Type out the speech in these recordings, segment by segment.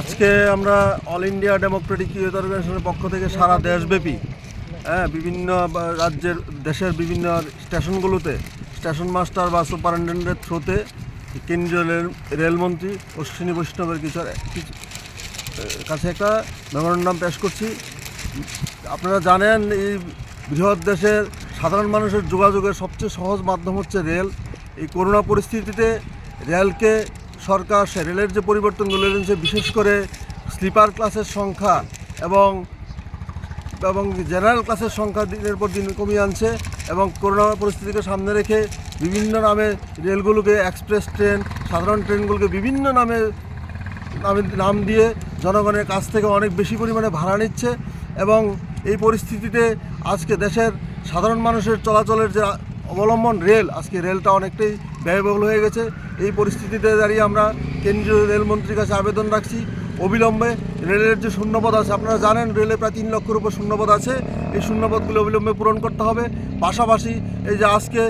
আজকে আমরা all India Democratic youth অর্গানাইজেশনের পক্ষ থেকে সারা দেশব্যাপী হ্যাঁ বিভিন্ন রাজ্যের, দেশের বিভিন্ন স্টেশনগুলোতে, স্টেশন মাস্টার বা সুপারিনটেন্ডেন্টের থ্রুতে কেন্দ্রীয় রেল, রেলমন্ত্রী অশ্বিনী বৈষ্ণবের কিছু কিছু একটা মেমোরেন্ডাম পেশ করছি। আপনারা জানেন এই বৃহৎ দেশের সাধারণ মানুষের যোগাযোগের সবচেয়ে সহজ মাধ্যম হচ্ছে রেল। এই করোনা পরিস্থিতিতে রেলকে সরকার রেলের যে পরিবর্তনগুলো এনেছে বিশেষ করে স্লিপার ক্লাসের সংখ্যা এবং এবং জেনারেল ক্লাসের সংখ্যা দিনের পর দিন কমিয়ে আনছে এবং করোনা পরিস্থিতিকে সামনে রেখে বিভিন্ন নামে রেলগুলোকে এক্সপ্রেস ট্রেন সাধারণ ট্রেনগুলোকে বিভিন্ন নামে নামে নাম দিয়ে জনগণের কাছ থেকে অনেক বেশি পরিমাণে ভাড়া নিচ্ছে এবং এই পরিস্থিতিতে আজকে দেশের সাধারণ মানুষের চলাচলের যে অবলম্বন রেল, আজকে রেলটা অনেকটাই ব্যয়বহুল হয়ে গেছে। এই পরিস্থিতিতে দাঁড়িয়ে আমরা কেন্দ্রীয় রেলমন্ত্রীর কাছে আবেদন রাখছি। অবিলম্বে রেলের যে শূন্যপদ আছে, আপনারা জানেন রেলে প্রায় তিন লক্ষের উপর শূন্যপদ আছে। এই শূন্যপদগুলো অবিলম্বে পূরণ করতে হবে। পাশাপাশি এই যে আজকে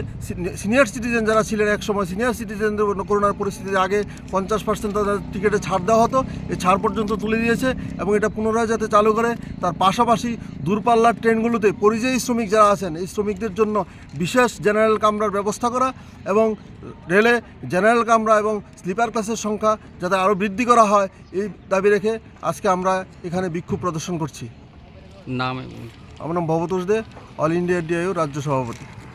সিনিয়র সিটিজেন যারা ছিলেন এক সময় সিনিয়র সিটিজেনদের করোনার পরিস্থিতিতে আগে পঞ্চাশ পার্সেন্ট তাদের টিকিটে ছাড় দেওয়া হতো। এই ছাড় পর্যন্ত তুলে দিয়েছে এবং এটা পুনরায় যাতে চালু করে, তার পাশাপাশি দূরপাল্লার ট্রেনগুলোতে পরিযায়ী শ্রমিক যারা আছেন, এই শ্রমিকদের জন্য বিশেষ জেনারেল কামরার ব্যবস্থা করা এবং রেলে জেনারেল কামরা এবং স্লিপার ক্লাসের সংখ্যা যাতে আরও বৃদ্ধি করা হয়, এই দাবি রেখে আজকে আমরা এখানে বিক্ষোভ প্রদর্শন করছি। নাম আমার নাম Bhabatosh De all India DIO রাজ্য সভাপতি।